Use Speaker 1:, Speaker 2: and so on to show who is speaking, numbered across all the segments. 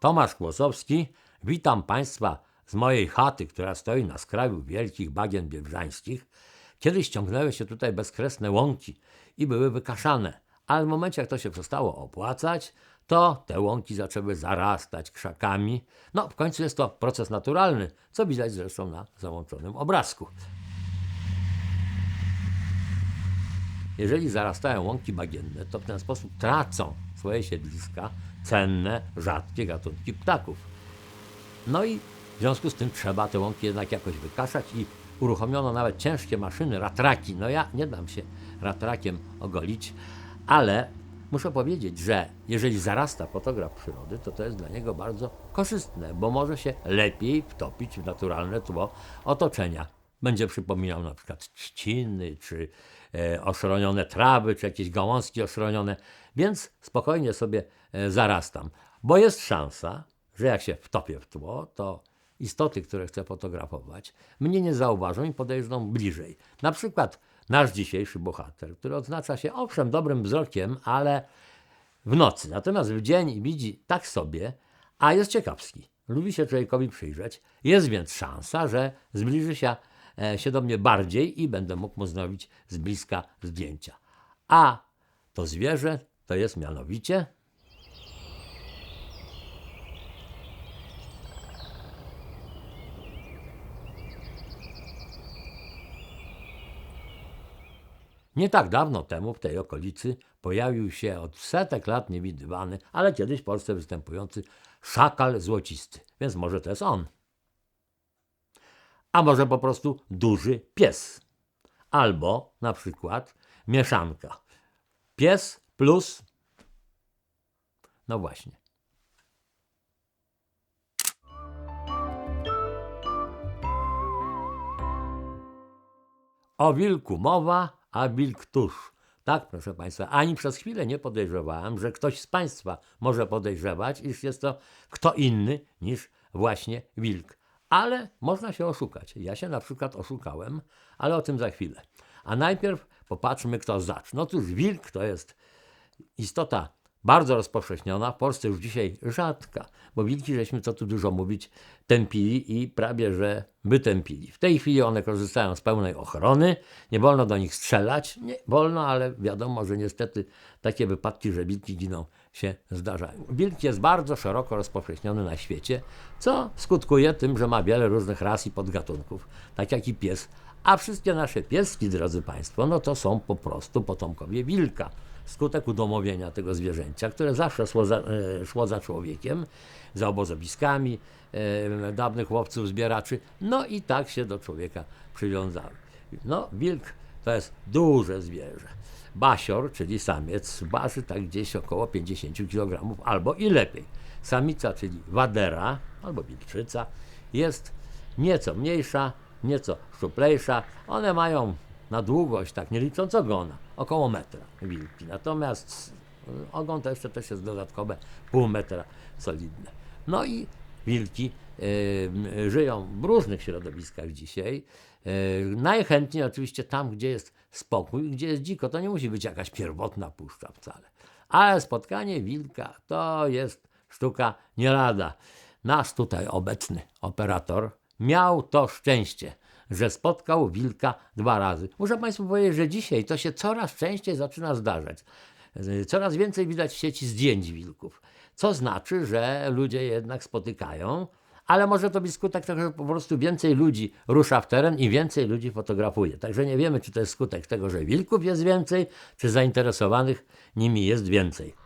Speaker 1: Tomasz Kłosowski, witam Państwa z mojej chaty, która stoi na skraju wielkich bagien biebrzańskich. Kiedyś ciągnęły się tutaj bezkresne łąki i były wykaszane, ale w momencie, jak to się przestało opłacać, to te łąki zaczęły zarastać krzakami. No, w końcu jest to proces naturalny, co widać zresztą na załączonym obrazku. Jeżeli zarastają łąki bagienne, to w ten sposób tracą swoje siedliska cenne, rzadkie gatunki ptaków. No i w związku z tym trzeba te łąki jednak jakoś wykaszać i uruchomiono nawet ciężkie maszyny, ratraki. No ja nie dam się ratrakiem ogolić, ale muszę powiedzieć, że jeżeli zarasta fotograf przyrody, to to jest dla niego bardzo korzystne, bo może się lepiej wtopić w naturalne tło otoczenia. Będzie przypominał na przykład trzciny, czy e, oszronione trawy, czy jakieś gałązki oszronione, więc spokojnie sobie e, zarastam, bo jest szansa, że jak się wtopię w tło, to istoty, które chcę fotografować, mnie nie zauważą i podejrzą bliżej. Na przykład nasz dzisiejszy bohater, który odznacza się owszem dobrym wzrokiem, ale w nocy. Natomiast w dzień widzi tak sobie, a jest ciekawski. Lubi się człowiekowi przyjrzeć. Jest więc szansa, że zbliży się, się do mnie bardziej i będę mógł mu zrobić z bliska zdjęcia. A to zwierzę to jest mianowicie Nie tak dawno temu w tej okolicy pojawił się od setek lat niewidywany, ale kiedyś w Polsce występujący szakal złocisty, więc może to jest on. A może po prostu duży pies. Albo na przykład mieszanka. Pies plus. No właśnie. O wilku mowa, a wilk tuż. Tak, proszę Państwa, ani przez chwilę nie podejrzewałem, że ktoś z Państwa może podejrzewać, iż jest to kto inny niż właśnie wilk. Ale można się oszukać. Ja się na przykład oszukałem, ale o tym za chwilę. A najpierw popatrzmy, kto zacznie. No cóż, wilk to jest istota bardzo rozpowszechniona, w Polsce już dzisiaj rzadka, bo wilki, żeśmy co tu dużo mówić, tępili i prawie, że wytępili. W tej chwili one korzystają z pełnej ochrony, nie wolno do nich strzelać, nie wolno, ale wiadomo, że niestety takie wypadki, że wilki giną się zdarzają. Wilk jest bardzo szeroko rozpowszechniony na świecie, co skutkuje tym, że ma wiele różnych ras i podgatunków, tak jak i pies. A wszystkie nasze pieski, drodzy Państwo, no to są po prostu potomkowie wilka skutek udomowienia tego zwierzęcia, które zawsze szło za, e, szło za człowiekiem, za obozowiskami e, dawnych łowców, zbieraczy, no i tak się do człowieka przywiązały. No, wilk to jest duże zwierzę. Basior, czyli samiec, waży tak gdzieś około 50 kg albo i lepiej. Samica, czyli wadera albo wilczyca, jest nieco mniejsza, nieco szczuplejsza. One mają na długość, tak nie licząc ogona, około metra wilki. Natomiast y, ogon to jeszcze też jest dodatkowe pół metra solidne. No i wilki żyją w różnych środowiskach dzisiaj. Najchętniej oczywiście tam, gdzie jest spokój, gdzie jest dziko. To nie musi być jakaś pierwotna puszcza wcale. Ale spotkanie wilka to jest sztuka nie lada. Nasz tutaj obecny operator miał to szczęście że spotkał wilka dwa razy. Muszę Państwu powiedzieć, że dzisiaj to się coraz częściej zaczyna zdarzać. Coraz więcej widać w sieci zdjęć wilków, co znaczy, że ludzie jednak spotykają, ale może to być skutek tego, że po prostu więcej ludzi rusza w teren i więcej ludzi fotografuje. Także nie wiemy, czy to jest skutek tego, że wilków jest więcej, czy zainteresowanych nimi jest więcej.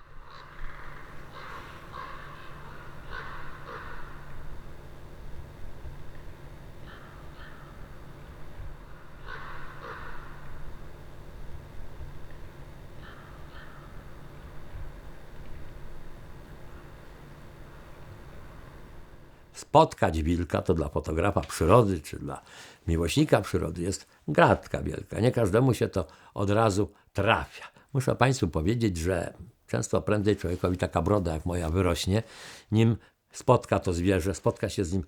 Speaker 1: Spotkać wilka, to dla fotografa przyrody czy dla miłośnika przyrody jest gratka wielka. Nie każdemu się to od razu trafia. Muszę Państwu powiedzieć, że często prędzej człowiekowi taka broda jak moja wyrośnie, nim spotka to zwierzę, spotka się z nim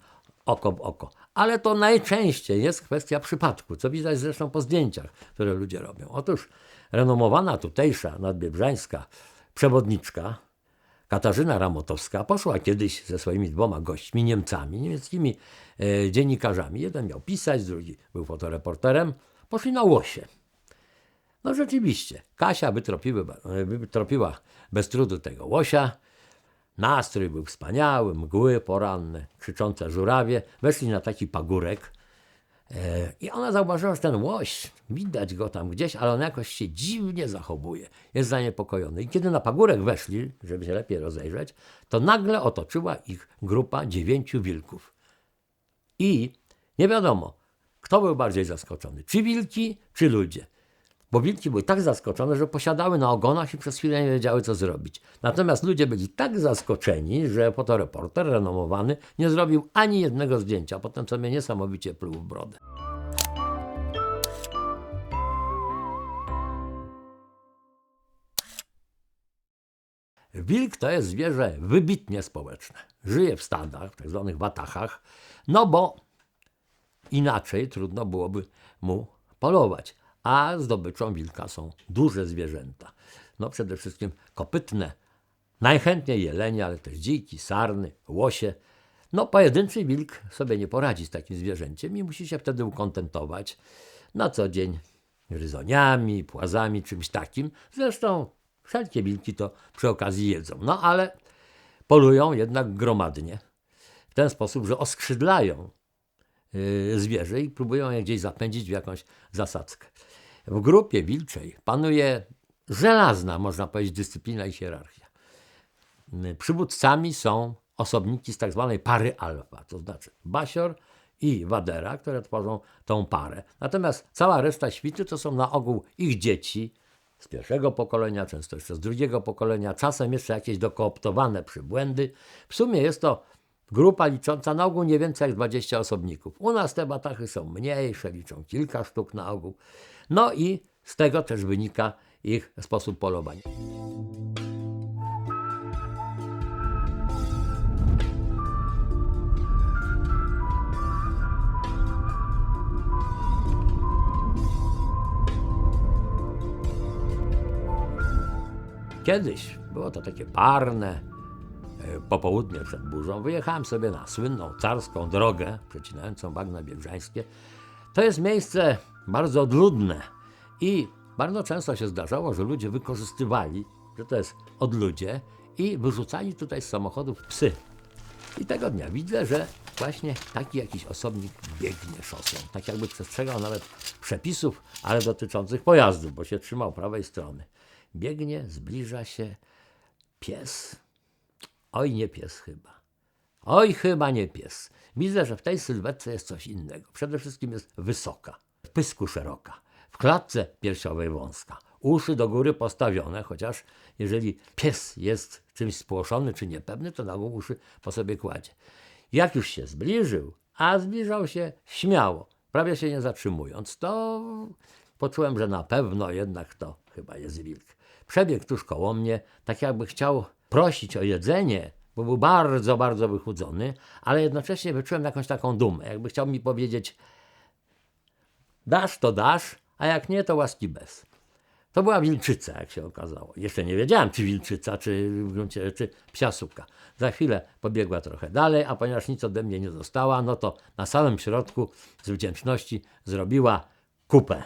Speaker 1: oko w oko. Ale to najczęściej jest kwestia przypadku, co widać zresztą po zdjęciach, które ludzie robią. Otóż renomowana tutejsza nadbiebrzańska przewodniczka Katarzyna Ramotowska poszła kiedyś ze swoimi dwoma gośćmi, Niemcami, niemieckimi e, dziennikarzami. Jeden miał pisać, drugi był fotoreporterem. Poszli na łosie. No rzeczywiście, Kasia wytropiły, wytropiła bez trudu tego łosia. Nastrój był wspaniały, mgły poranne, krzyczące żurawie. Weszli na taki pagórek e, i ona zauważyła, że ten łoś, widać go tam gdzieś, ale on jakoś się dziwnie zachowuje. Jest zaniepokojony. I kiedy na pagórek weszli, żeby się lepiej rozejrzeć, to nagle otoczyła ich grupa dziewięciu wilków. I nie wiadomo, kto był bardziej zaskoczony, czy wilki, czy ludzie. Bo wilki były tak zaskoczone, że posiadały na ogonach i przez chwilę nie wiedziały, co zrobić. Natomiast ludzie byli tak zaskoczeni, że fotoreporter renomowany nie zrobił ani jednego zdjęcia. Potem sobie niesamowicie pluł w brodę. Wilk to jest zwierzę wybitnie społeczne. Żyje w stadach, w tak zwanych watachach, no bo inaczej trudno byłoby mu polować. A zdobyczą wilka są duże zwierzęta. No przede wszystkim kopytne, najchętniej jelenie, ale też dziki, sarny, łosie. No pojedynczy wilk sobie nie poradzi z takim zwierzęciem i musi się wtedy ukontentować na co dzień gryzoniami, płazami, czymś takim. Zresztą wszelkie wilki to przy okazji jedzą. No ale polują jednak gromadnie. W ten sposób, że oskrzydlają zwierzę i próbują je gdzieś zapędzić w jakąś zasadzkę. W grupie wilczej panuje żelazna, można powiedzieć, dyscyplina i hierarchia. Yy, Przywódcami są osobniki z tak zwanej pary alfa, to znaczy basior i wadera, które tworzą tą parę. Natomiast cała reszta świty to są na ogół ich dzieci z pierwszego pokolenia, często jeszcze z drugiego pokolenia, czasem jeszcze jakieś dokooptowane przybłędy. W sumie jest to grupa licząca na ogół nie więcej jak 20 osobników. U nas te batachy są mniejsze, liczą kilka sztuk na ogół. No i z tego też wynika ich sposób polowania. Kiedyś było to takie parne popołudnie przed burzą. Wyjechałem sobie na słynną carską drogę przecinającą bagna biebrzańskie. To jest miejsce bardzo odludne i bardzo często się zdarzało, że ludzie wykorzystywali, że to jest odludzie i wyrzucali tutaj z samochodów psy. I tego dnia widzę, że właśnie taki jakiś osobnik biegnie szosą. Tak jakby przestrzegał nawet przepisów, ale dotyczących pojazdów, bo się trzymał prawej strony. Biegnie, zbliża się pies. Oj, nie pies chyba. Oj, chyba nie pies. Widzę, że w tej sylwetce jest coś innego. Przede wszystkim jest wysoka, w pysku szeroka, w klatce piersiowej wąska, uszy do góry postawione, chociaż jeżeli pies jest czymś spłoszony czy niepewny, to na uszy po sobie kładzie. Jak już się zbliżył, a zbliżał się śmiało, prawie się nie zatrzymując, to poczułem, że na pewno jednak to chyba jest wilk. Przebiegł tuż koło mnie, tak jakby chciał prosić o jedzenie, bo był bardzo, bardzo wychudzony, ale jednocześnie wyczułem jakąś taką dumę, jakby chciał mi powiedzieć dasz to dasz, a jak nie to łaski bez. To była wilczyca, jak się okazało. Jeszcze nie wiedziałem, czy wilczyca, czy w gruncie rzeczy psia suka. Za chwilę pobiegła trochę dalej, a ponieważ nic ode mnie nie dostała, no to na samym środku z wdzięczności zrobiła kupę.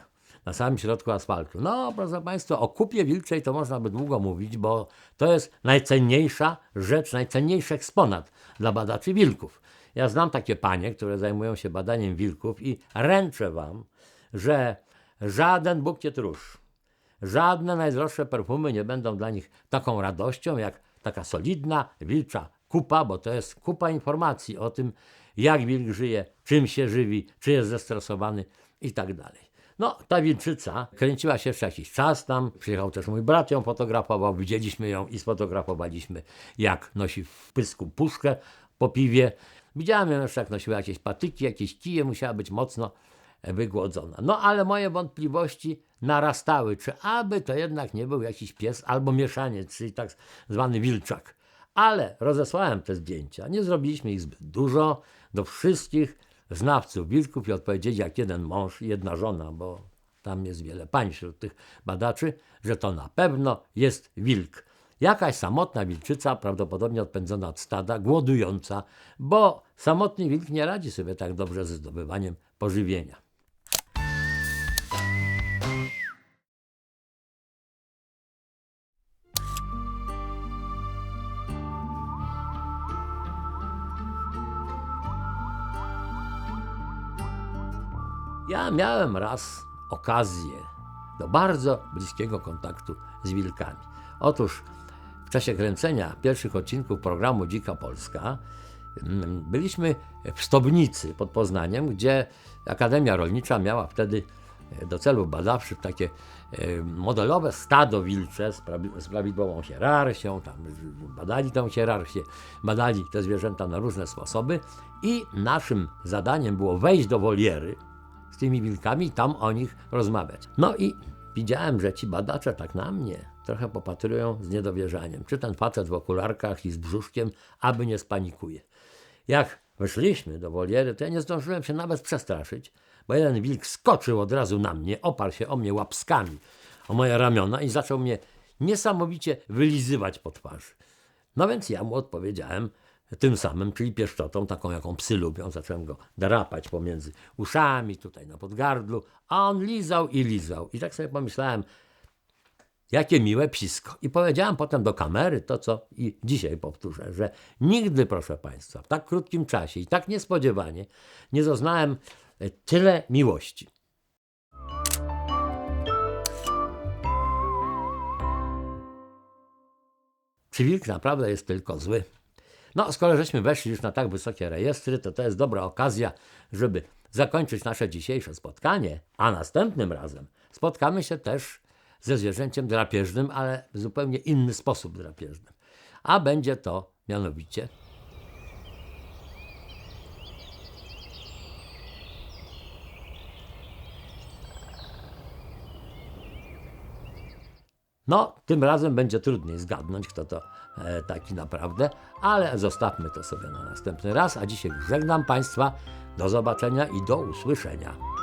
Speaker 1: Na samym środku asfaltu. No, proszę Państwa, o kupie wilczej to można by długo mówić, bo to jest najcenniejsza rzecz, najcenniejszy eksponat dla badaczy wilków. Ja znam takie panie, które zajmują się badaniem wilków i ręczę Wam, że żaden bukiet róż, Żadne najdroższe perfumy nie będą dla nich taką radością, jak taka solidna, wilcza kupa, bo to jest kupa informacji o tym, jak wilk żyje, czym się żywi, czy jest zestresowany i tak dalej. No, ta wilczyca kręciła się jeszcze jakiś czas tam. Przyjechał też mój brat, ją fotografował. Widzieliśmy ją i sfotografowaliśmy, jak nosi w pysku puszkę po piwie. Widziałem ją jeszcze, jak nosiła jakieś patyki, jakieś kije, musiała być mocno wygłodzona. No ale moje wątpliwości narastały, czy aby to jednak nie był jakiś pies albo mieszaniec, czyli tak zwany wilczak. Ale rozesłałem te zdjęcia, nie zrobiliśmy ich zbyt dużo, do wszystkich znawców wilków i odpowiedzieli jak jeden mąż jedna żona, bo tam jest wiele pań wśród tych badaczy, że to na pewno jest wilk. Jakaś samotna wilczyca, prawdopodobnie odpędzona od stada, głodująca, bo samotny wilk nie radzi sobie tak dobrze ze zdobywaniem pożywienia. Ja miałem raz okazję do bardzo bliskiego kontaktu z wilkami. Otóż w czasie kręcenia pierwszych odcinków programu Dzika Polska mm, byliśmy w Stobnicy pod Poznaniem, gdzie Akademia Rolnicza miała wtedy e, do celów badawczych takie e, modelowe stado wilcze z prawi- z prawidłową hierarchią, tam badali tę hierarchię, badali te zwierzęta na różne sposoby i naszym zadaniem było wejść do woliery, z tymi wilkami i tam o nich rozmawiać. No i widziałem, że ci badacze tak na mnie trochę popatrują z niedowierzaniem. Czy ten facet w okularkach i z brzuszkiem, aby nie spanikuje. Jak weszliśmy do woliery, to ja nie zdążyłem się nawet przestraszyć, bo jeden wilk skoczył od razu na mnie, oparł się o mnie łapskami, o moje ramiona i zaczął mnie niesamowicie wylizywać po twarzy. No więc ja mu odpowiedziałem tym samym, czyli pieszczotą, taką jaką psy lubią. Zacząłem go drapać pomiędzy uszami, tutaj na podgardlu, a on lizał i lizał. I tak sobie pomyślałem, jakie miłe psisko. I powiedziałem potem do kamery to, co i dzisiaj powtórzę, że nigdy, proszę Państwa, w tak krótkim czasie i tak niespodziewanie nie doznałem e, tyle miłości. Czy wilk naprawdę jest tylko zły? No, skoro żeśmy weszli już na tak wysokie rejestry, to to jest dobra okazja, żeby zakończyć nasze dzisiejsze spotkanie, a następnym razem spotkamy się też ze zwierzęciem drapieżnym, ale w zupełnie inny sposób drapieżnym. A będzie to mianowicie No, tym razem będzie trudniej zgadnąć, kto to e, taki naprawdę, ale zostawmy to sobie na następny raz. A dzisiaj żegnam Państwa. Do zobaczenia i do usłyszenia.